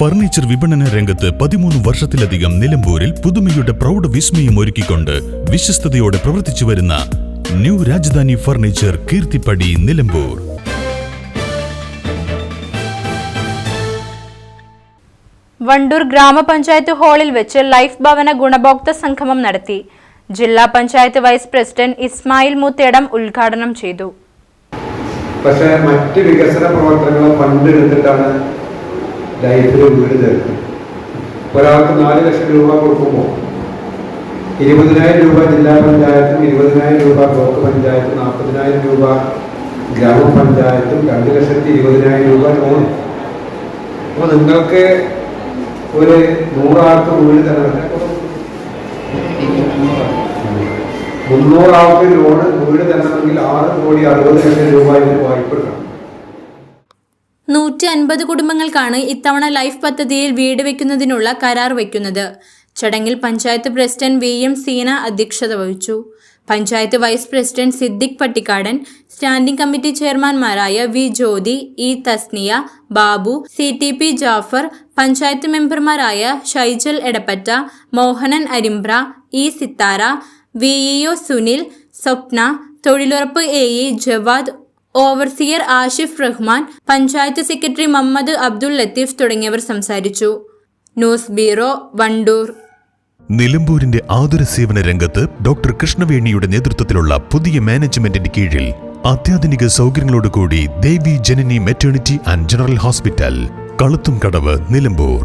Furniture വിപണന രംഗത്ത് പതിമൂന്ന് വർഷത്തിലധികം നിലമ്പൂരിൽ പുതുമയുടെ പ്രൗഢ വിസ്മയം ഒരുക്കിക്കൊണ്ട് വിശ്വസ്തയോടെ പ്രവർത്തിച്ചു വരുന്ന ന്യൂ രാജധാനി ഫർണിച്ചർ കീർത്തിപ്പടി നിലമ്പൂർ. വണ്ടൂർ ഗ്രാമപഞ്ചായത്ത് ഹാളിൽ വെച്ച് ലൈഫ് ഭവന ഗുണഭോക്തൃ സംഗമം നടത്തി. ജില്ലാ പഞ്ചായത്ത് വൈസ് പ്രസിഡന്റ് ഇസ്മായിൽ മൂത്തേടം ഉദ്ഘാടനം ചെയ്തു. പക്ഷേ മറ്റ് വികസന പ്രവർത്തനങ്ങൾ ഫണ്ട് എടുത്തിട്ടാണ് ലൈഫിൽ വീട് തരുന്നത് ഒരാൾക്ക് നാല് ലക്ഷം രൂപ കൊടുക്കുമ്പോൾ ഇരുപതിനായിരം രൂപ ജില്ലാ പഞ്ചായത്തും ഇരുപതിനായിരം രൂപ ബ്ലോക്ക് പഞ്ചായത്തും നാൽപ്പതിനായിരം രൂപ ഗ്രാമപഞ്ചായത്തും രണ്ട് ലക്ഷത്തി ഇരുപതിനായിരം രൂപ ലോൺ. അപ്പോൾ നിങ്ങൾക്ക് ഒരു നൂറാൾക്ക് വീട് തരണം. മുന്നൂറാൾക്ക് ലോൺ വീട് തരണമെങ്കിൽ ആറ് കോടി അറുപത് ലക്ഷം രൂപ ഇതിന് വായ്പ എടുക്കണം. നൂറ്റി അൻപത് കുടുംബങ്ങൾക്കാണ് ഇത്തവണ ലൈഫ് പദ്ധതിയിൽ വീട് വെക്കുന്നതിനുള്ള കരാർ വയ്ക്കുന്നത് ചടങ്ങിൽ panchayat president V M Seena അധ്യക്ഷത വഹിച്ചു. Panchayat vice president Siddique Pattikkadan standing committee ചെയർമാൻമാരായ V Jyothi E Thasniya Babu C T P Jafar panchayat മെമ്പർമാരായ Shaijal Edappatta Mohanan Arimbra E Sithara V E O Sunil Swapna തൊഴിലുറപ്പ് A E Jawad overseer Ashif Rahman panchayat secretary Muhammad Abdul Latheef തുടങ്ങിയവർ സംസാരിച്ചു. News bureau Wandoor. നിലമ്പൂരിന്റെ ആതുര സേവന രംഗത്ത് doctor കൃഷ്ണവേണിയുടെ നേതൃത്വത്തിലുള്ള പുതിയ മാനേജ്മെന്റിന്റെ കീഴിൽ അത്യാധുനിക സൗകര്യങ്ങളോടുകൂടി Devi Janani maternity and general hospital Kaluthum Kadavu Nilambur.